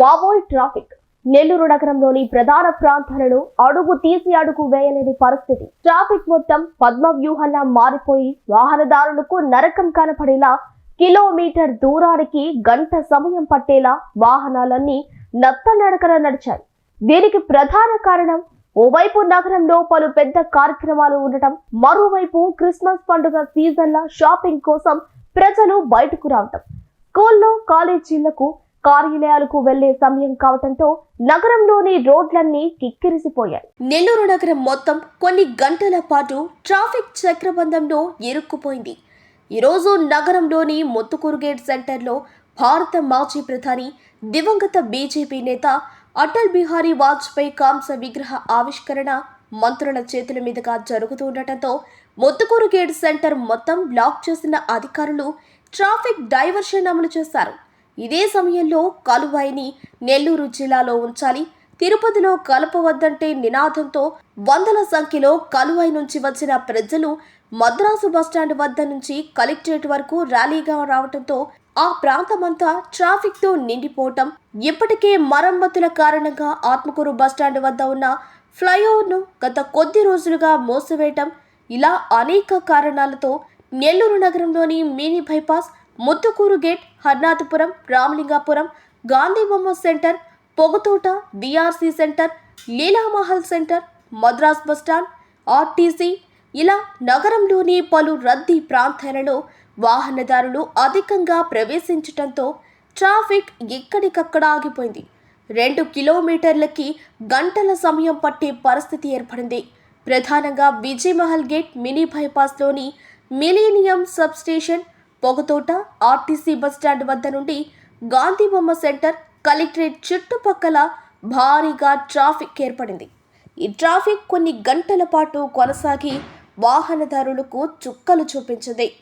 బాబోయ్ ట్రాఫిక్. నెల్లూరు నగరంలోని ప్రధాన ప్రాంతాలను అడుగు తీసి అడుగు వేయలేని పరిస్థితి. ట్రాఫిక్ మొత్తం పద్మ వ్యూహంలా మారిపోయి వాహనదారులకు నరకం కనపడేలా కిలోమీటర్ దూరానికి గంట సమయం పట్టేలా వాహనాలన్నీ నత్తనడకన నడిచాయి. దీనికి ప్రధాన కారణం ఓవైపు నగరంలో పలు పెద్ద కార్యక్రమాలు ఉండటం మరోవైపు క్రిస్మస్ పండుగ సీజన్ల షాపింగ్ కోసం ప్రజలు బయటకు రావటం. స్కూల్లో కాలేజీలకు కార్యాలయాలకు వెళ్ళే సమయం కావటంతో నగరంలోని రోడ్లన్నీ కిక్కిరిసిపోయాయి. నెల్లూరు నగరం మొత్తం కొన్ని గంటల పాటు ట్రాఫిక్ చక్రబంధంలో ఇరుక్కుపోయింది. ఈరోజు నగరంలోని ముత్తుకూరు గేట్ సెంటర్లో భారత మాజీ ప్రధాని దివంగత బీజేపీ నేత అటల్ బిహారీ వాజ్పేయి కాంస విగ్రహ ఆవిష్కరణ మంత్రుల చేతుల మీదుగా జరుగుతుండటంతో ముత్తుకూరు గేట్ సెంటర్ మొత్తం బ్లాక్ చేసిన అధికారులు ట్రాఫిక్ డైవర్షన్ అమలు చేశారు. ఇదే సమయంలో కలువాయిని నెల్లూరు జిల్లాలో ఉంచాలి. తిరుపతిలో కలపవద్దంటే నినాదంతో వందల సంఖ్యలో కలువాయి నుంచి వచ్చిన ప్రజలు మద్రాసు బస్టాండ్ వద్ద నుంచి కలెక్టరేట్ వరకు ర్యాలీగా రావడంతో ఆ ప్రాంతమంతా ట్రాఫిక్తో నిండిపోవటం ఇప్పటికే మరమ్మతుల కారణంగా ఆత్మకూరు బస్టాండ్ వద్ద ఉన్న ఫ్లైఓవర్ను గత కొద్ది రోజులుగా మోసివేయటం ఇలా అనేక కారణాలతో నెల్లూరు నగరంలోని mini bypass Muthukur gate Harnathapuram Ramalingapuram Gandhi బొమ్మ centre Pogathota BRC centre Leelamahal centre Madras bus stand RTC ఇలా నగరంలోని పలు రద్దీ ప్రాంతాలలో వాహనదారులు అధికంగా ప్రవేశించటంతో ట్రాఫిక్ ఎక్కడికక్కడ ఆగిపోయింది. రెండు కిలోమీటర్లకి గంటల సమయం పట్టే పరిస్థితి ఏర్పడింది. ప్రధానంగా Vijayamahal gate mini బైపాస్లోని millennium sub station Pogathota RTC bus stand వద్ద నుండి గాంధీ బొమ్మ సెంటర్ కలెక్టరేట్ చుట్టుపక్కల భారీగా ట్రాఫిక్ ఏర్పడింది. ఈ ట్రాఫిక్ కొన్ని గంటల పాటు కొనసాగి వాహనదారులకు చుక్కలు చూపించింది.